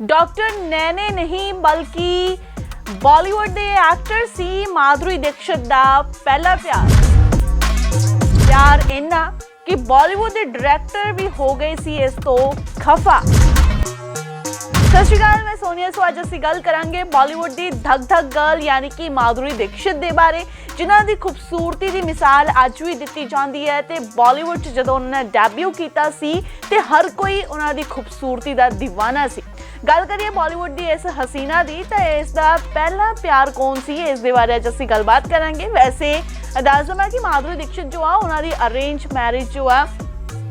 Doctor ਨੈਨੇ ਨਹੀਂ, ਬਲਕਿ ਬਾਲੀਵੁੱਡ ਦੇ ਐਕਟਰ ਸੀ ਮਾਧੁਰੀ ਦੀਕਸ਼ਿਤ ਦਾ ਪਹਿਲਾ ਪਿਆਰ। ਪਿਆਰ ਇੰਨਾ ਕਿ ਬਾਲੀਵੁੱਡ ਦੇ ਡਾਇਰੈਕਟਰ ਵੀ ਹੋ ਗਏ ਸੀ ਇਸ ਤੋਂ ਖਫਾ। ਸਤਿ ਸ਼੍ਰੀ ਅਕਾਲ, ਮੈਂ ਸੋਨੀਆ ਸੋ, ਅੱਜ ਅਸੀਂ ਗੱਲ ਕਰਾਂਗੇ ਬਾਲੀਵੁੱਡ ਦੀ ਧੱਕ ਧੱਕ ਗਰਲ ਯਾਨੀ ਕਿ ਮਾਧੁਰੀ ਦੀਕਸ਼ਿਤ ਦੇ ਬਾਰੇ, ਜਿਨ੍ਹਾਂ ਦੀ ਖੂਬਸੂਰਤੀ ਦੀ ਮਿਸਾਲ ਅੱਜ ਵੀ ਦਿੱਤੀ ਜਾਂਦੀ ਹੈ ਤੇ ਬਾਲੀਵੁੱਡ 'ਚ ਜਦੋਂ ਉਹਨਾਂ ਨੇ ਡੈਬਿਊ ਕੀਤਾ ਸੀ, ਤੇ ਹਰ ਕੋਈ ਉਹਨਾਂ ਦੀ ਖੂਬਸੂਰਤੀ ਦਾ دیਵਾਨਾ ਸੀ। ਗੱਲ ਕਰੀਏ ਬਾਲੀਵੁੱਡ ਦੀ ਇਸ ਹਸੀਨਾ ਦੀ, ਤਾਂ ਇਸ ਦਾ ਪਹਿਲਾ ਪਿਆਰ ਕੌਣ ਸੀ? ਇਸ ਦੇ ਬਾਰੇ ਅੱਜ ਅਸੀਂ ਗੱਲਬਾਤ ਕਰਾਂਗੇ। ਵੈਸੇ, ਦੱਸ ਮੈਂ ਕਿ ਮਾਧੁਰੀ ਦੀਕਸ਼ਿਤ ਜੋ ਆ, ਉਹਨਾਂ ਦੀ ਅਰੇਂਜ ਮੈਰਿਜ ਜੋ ਆ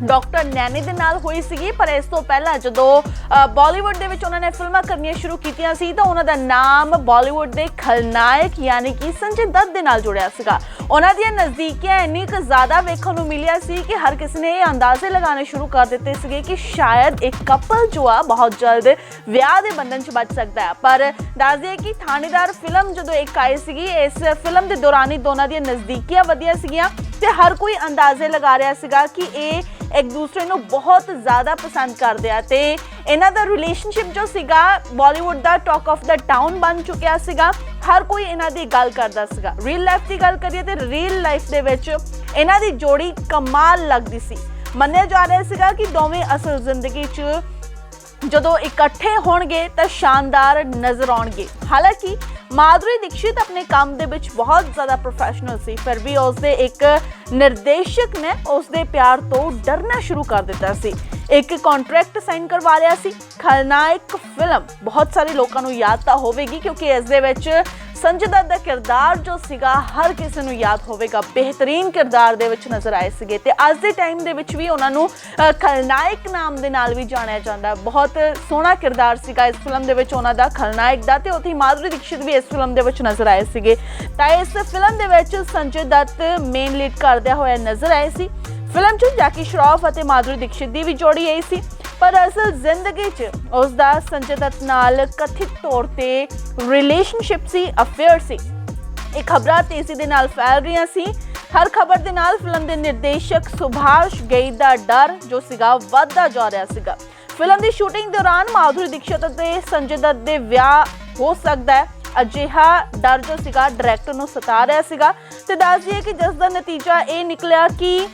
ਡਾਕਟਰ ਨੈਨੀ ਦੇ ਨਾਲ ਹੋਈ ਸੀਗੀ, ਪਰ ਇਸ ਤੋਂ ਪਹਿਲਾਂ ਜਦੋਂ ਬਾਲੀਵੁੱਡ ਦੇ ਵਿੱਚ ਉਹਨਾਂ ਨੇ ਫਿਲਮਾਂ ਕਰਨੀਆਂ ਸ਼ੁਰੂ ਕੀਤੀਆਂ ਸੀ, ਤਾਂ ਉਹਨਾਂ ਦਾ ਨਾਮ ਬਾਲੀਵੁੱਡ ਦੇ ਖਲਨਾਇਕ ਯਾਨੀ ਕਿ ਸੰਜੇ ਦੱਤ ਦੇ ਨਾਲ ਜੁੜਿਆ ਸੀਗਾ। ਉਹਨਾਂ ਦੀਆਂ ਨਜ਼ਦੀਕੀਆਂ ਇੰਨੀ ਕੁ ਜ਼ਿਆਦਾ ਵੇਖਣ ਨੂੰ ਮਿਲਿਆ ਸੀ ਕਿ ਹਰ ਕਿਸੇ ਨੇ ਇਹ ਅੰਦਾਜ਼ੇ ਲਗਾਉਣੇ ਸ਼ੁਰੂ ਕਰ ਦਿੱਤੇ ਸੀਗੇ ਕਿ ਸ਼ਾਇਦ ਇੱਕ ਕਪਲ ਜੋ ਆ, ਬਹੁਤ ਜਲਦ ਵਿਆਹ ਦੇ ਬੰਧਨ 'ਚ ਬਚ ਸਕਦਾ ਹੈ। ਪਰ ਦੱਸ ਦਈਏ ਕਿ ਥਾਣੇਦਾਰ ਫਿਲਮ ਜਦੋਂ ਇੱਕ ਆਈ ਸੀਗੀ, ਇਸ ਫਿਲਮ ਦੇ ਦੌਰਾਨ ਹੀ ਦੋਨਾਂ ਦੀਆਂ ਨਜ਼ਦੀਕੀਆਂ ਵਧੀਆਂ ਸੀਗੀਆਂ। ਤੇ ਹਰ ਕੋਈ ਅੰਦਾਜ਼ੇ ਲਗਾ ਰਿਹਾ ਸੀਗਾ ਕਿ ਇਹ ਇੱਕ ਦੂਸਰੇ ਨੂੰ ਬਹੁਤ ਜ਼ਿਆਦਾ ਪਸੰਦ ਕਰਦੇ ਆ ਤੇ ਇਹਨਾਂ ਦਾ ਰਿਲੇਸ਼ਨਸ਼ਿਪ ਜੋ ਸੀਗਾ ਬਾਲੀਵੁੱਡ ਦਾ ਟਾਕ ਆਫ ਦਾ ਟਾਊਨ ਬਣ ਚੁੱਕਿਆ ਸੀਗਾ। ਹਰ ਕੋਈ ਇਹਨਾਂ ਦੀ ਗੱਲ ਕਰਦਾ ਸੀਗਾ। ਰੀਅਲ ਲਾਈਫ ਦੀ ਗੱਲ ਕਰੀਏ ਤੇ ਰੀਅਲ ਲਾਈਫ ਦੇ ਵਿੱਚ ਇਹਨਾਂ ਦੀ ਜੋੜੀ ਕਮਾਲ ਲੱਗਦੀ ਸੀ। ਮੰਨਿਆ ਜਾ ਰਿਹਾ ਸੀਗਾ ਕਿ ਦੋਵੇਂ ਅਸਲ ਜ਼ਿੰਦਗੀ 'ਚ ਜਦੋਂ ਇਕੱਠੇ ਹੋਣਗੇ ਤਾਂ ਸ਼ਾਨਦਾਰ ਨਜ਼ਰ ਆਉਣਗੇ। ਹਾਲਾਂਕਿ, ਮਾਧੁਰੀ ਦੀਕਸ਼ਿਤ ਆਪਣੇ ਕੰਮ ਦੇ ਵਿੱਚ ਬਹੁਤ ਜ਼ਿਆਦਾ ਪ੍ਰੋਫੈਸ਼ਨਲ ਸੀ ਫਿਰ ਵੀ ਉਸਦੇ ਇੱਕ ਨਿਰਦੇਸ਼ਕ ਨੇ ਉਸਦੇ ਪਿਆਰ ਤੋਂ ਡਰਨਾ ਸ਼ੁਰੂ ਕਰ ਦਿੱਤਾ ਸੀ। ਇੱਕ ਕੰਟਰੈਕਟ ਸਾਈਨ ਕਰਵਾ ਲਿਆ ਸੀ। ਖਲਨਾਇਕ ਫਿਲਮ ਬਹੁਤ ਸਾਰੇ ਲੋਕਾਂ ਨੂੰ ਯਾਦ ਤਾਂ ਹੋਵੇਗੀ, ਕਿਉਂਕਿ ਇਸ ਦੇ ਵਿੱਚ ਸੰਜੇ ਦੱਤ ਦਾ ਕਿਰਦਾਰ ਜੋ ਸੀਗਾ, ਹਰ ਕਿਸੇ ਨੂੰ ਯਾਦ ਹੋਵੇਗਾ। ਬਿਹਤਰੀਨ ਕਿਰਦਾਰ ਦੇ ਵਿੱਚ ਨਜ਼ਰ ਆਏ ਸੀਗੇ ਤੇ ਅੱਜ ਦੇ ਟਾਈਮ ਦੇ ਵਿੱਚ ਵੀ ਉਹਨਾਂ ਨੂੰ ਖਲਨਾਇਕ ਨਾਮ ਦੇ ਨਾਲ ਵੀ ਜਾਣਿਆ ਜਾਂਦਾ। ਬਹੁਤ ਸੋਹਣਾ ਕਿਰਦਾਰ ਸੀਗਾ ਇਸ ਫਿਲਮ ਦੇ ਵਿੱਚ ਉਹਨਾਂ ਦਾ, ਖਲਨਾਇਕ ਦਾ ਤੇ ਉੱਥੇ ਮਾਧੁਰੀ ਦੀਕਸ਼ਿਤ ਵੀ ਇਸ ਫਿਲਮ ਦੇ ਵਿੱਚ ਨਜ਼ਰ ਆਏ ਸੀਗੇ। ਤਾਂ ਇਸ ਫਿਲਮ ਦੇ ਵਿੱਚ ਸੰਜੇ ਦੱਤ ਮੇਨ ਲੀਡ ਕਰਦਿਆ ਹੋਇਆ ਨਜ਼ਰ ਆਏ ਸੀ। ਫਿਲਮ 'ਚ ਜੈਕੀ ਸ਼ਰੋਫ ਅਤੇ ਮਾਧੁਰੀ ਦੀਕਸ਼ਿਤ ਦੀ ਵੀ ਜੋੜੀ ਆਈ ਸੀ। ਪਰ ਅਸਲ ਜ਼ਿੰਦਗੀ 'ਚ ਉਸ ਦਾ ਸੰਜੇ ਦੱਤ ਨਾਲ ਕਥਿਤ ਤੌਰ ਤੇ ਰਿਲੇਸ਼ਨਸ਼ਿਪ ਸੀ ਅਫੇਅਰ ਸੀ। ਇਹ ਖਬਰਾਂ ਤੇਜ਼ੀ ਦੇ ਨਾਲ ਫੈਲ ਰਹੀਆਂ ਸੀ। ਹਰ ਖਬਰ ਦੇ ਨਾਲ ਫਿਲਮ ਦੇ ਨਿਰਦੇਸ਼ਕ ਸੁਭਾਸ਼ ਗਈ ਦਾ ਡਰ ਜੋ ਸੀਗਾ, ਵੱਧਦਾ ਜਾ ਰਿਹਾ ਸੀਗਾ। ਫਿਲਮ ਦੀ ਸ਼ੂਟਿੰਗ ਦੌਰਾਨ ਮਾਧੁਰੀ ਦੀਕਸ਼ਤ ਅਤੇ ਸੰਜੇ ਦੱਤ ਦੇ ਵਿਆਹ ਹੋ ਸਕਦਾ ਹੈ। ਅਜਿਹਾ ਡਰ ਜੋ ਸੀਗਾ ਡਾਇਰੈਕਟਰ ਨੂੰ ਸਤਾ ਰਿਹਾ ਸੀਗਾ। ਤੇ ਦੱਸ ਦਈਏ ਕਿ ਜਿਸ ਦਾ ਨਤੀਜਾ ਇਹ ਨਿਕਲਿਆ ਕਿ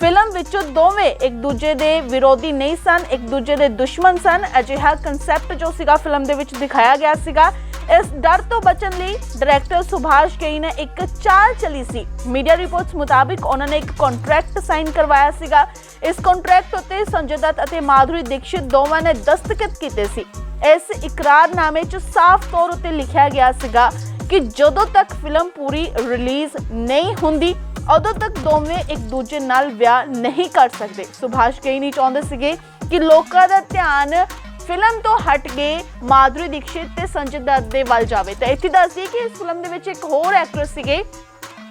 ਫਿਲਮ ਵਿੱਚੋਂ ਦੋਵੇਂ ਇੱਕ ਦੂਜੇ ਦੇ ਵਿਰੋਧੀ ਨਹੀਂ ਸਨ, ਇੱਕ ਦੂਜੇ ਦੇ ਦੁਸ਼ਮਣ ਸਨ। ਅਜਿਹਾ ਕਨਸੈਪਟ ਜੋ ਸੀਗਾ ਫਿਲਮ ਦੇ ਵਿੱਚ ਦਿਖਾਇਆ ਗਿਆ ਸੀਗਾ। ਇਸ ਡਰ ਤੋਂ ਬਚਣ ਲਈ ਡਾਇਰੈਕਟਰ ਸੁਭਾਸ਼ ਕਈ ਨੇ ਇੱਕ ਚਾਲ ਚਲੀ ਸੀ। ਮੀਡੀਆ ਰਿਪੋਰਟਸ ਮੁਤਾਬਿਕ ਉਹਨਾਂ ਨੇ ਇੱਕ ਕੰਟਰੈਕਟ ਸਾਈਨ ਕਰਵਾਇਆ ਸੀਗਾ। ਇਸ ਕੰਟਰੈਕਟ ਉੱਤੇ ਸੰਜੇ ਦੱਤ ਅਤੇ ਮਾਧੁਰੀ ਦੀਕਸ਼ਿਤ ਦੋਵਾਂ ਨੇ ਦਸਤਖਤ ਕੀਤੇ ਸੀ। ਇਸ ਇਕਰਾਰਨਾਮੇ 'ਚ ਸਾਫ਼ ਤੌਰ ਉੱਤੇ ਲਿਖਿਆ ਗਿਆ ਸੀਗਾ ਕਿ ਜਦੋਂ ਤੱਕ ਫਿਲਮ ਪੂਰੀ ਰਿਲੀਜ਼ ਨਹੀਂ ਹੁੰਦੀ ਉਦੋਂ ਤੱਕ ਦੋਵੇਂ ਇੱਕ ਦੂਜੇ ਨਾਲ ਵਿਆਹ ਨਹੀਂ ਕਰ ਸਕਦੇ। ਸੁਭਾਸ਼ ਕਈ ਨਹੀਂ ਚਾਹੁੰਦੇ ਸੀਗੇ ਕਿ ਲੋਕਾਂ ਦਾ ਧਿਆਨ ਫਿਲਮ ਤੋਂ ਹਟ ਕੇ ਮਾਧੁਰੀ ਦੀਕਸ਼ਿਤ ਤੇ ਸੰਜੇ ਦੱਤ ਦੇ ਵੱਲ ਜਾਵੇ। ਤਾਂ ਇੱਥੇ ਦੱਸਦੀ ਕਿ ਇਸ ਫਿਲਮ ਦੇ ਵਿੱਚ ਇੱਕ ਹੋਰ ਐਕਟਰ ਸੀਗੇ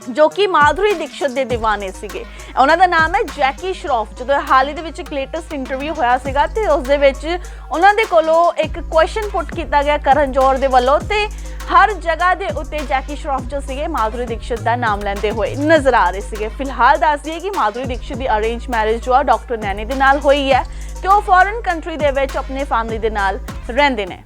ਜੋ ਕਿ ਮਾਧੁਰੀ ਦੀਕਸ਼ਿਤ ਦੇ دیਵਾਨੇ ਸੀਗੇ। ਉਹਨਾਂ ਦਾ ਨਾਮ ਹੈ ਜੈਕੀ ਸ਼ਰੋਫ। ਜਦੋਂ ਹਾਲ ਹੀ ਦੇ ਵਿੱਚ ਇੱਕ ਲੇਟੈਸਟ ਇੰਟਰਵਿਊ ਹੋਇਆ ਸੀਗਾ ਤੇ ਉਸ ਦੇ ਵਿੱਚ ਉਹਨਾਂ ਦੇ ਕੋਲੋਂ ਇੱਕ ਕੁਐਸਚਨ ਪੁੱਟ ਕੀਤਾ ਗਿਆ ਕਰਨ ਜੋਹਰ ਦੇ ਵੱਲੋਂ ਤੇ ਹਰ ਜਗ੍ਹਾ ਦੇ ਉੱਤੇ ਜੈਕੀ ਸ਼ਰੋਫ ਜੋ ਸੀਗੇ, ਮਾਧੁਰੀ ਦੀਕਸ਼ਿਤ ਦਾ ਨਾਮ ਲੈਂਦੇ ਹੋਏ ਨਜ਼ਰ ਆ ਰਹੇ ਸੀਗੇ। ਫਿਲਹਾਲ ਦੱਸ ਦਈਏ ਕਿ ਮਾਧੁਰੀ ਦੀਕਸ਼ਿਤ ਦੀ ਅਰੇਂਜ ਮੈਰਿਜ ਜੋ ਆ, ਡਾਕਟਰ ਨੈਨੀ ਦੇ ਨਾਲ ਹੋਈ ਹੈ ਤੇ ਉਹ ਫੋਰਨ ਕੰਟਰੀ ਦੇ ਵਿੱਚ ਆਪਣੇ ਫੈਮਿਲੀ ਦੇ ਨਾਲ ਰਹਿੰਦੇ ਨੇ।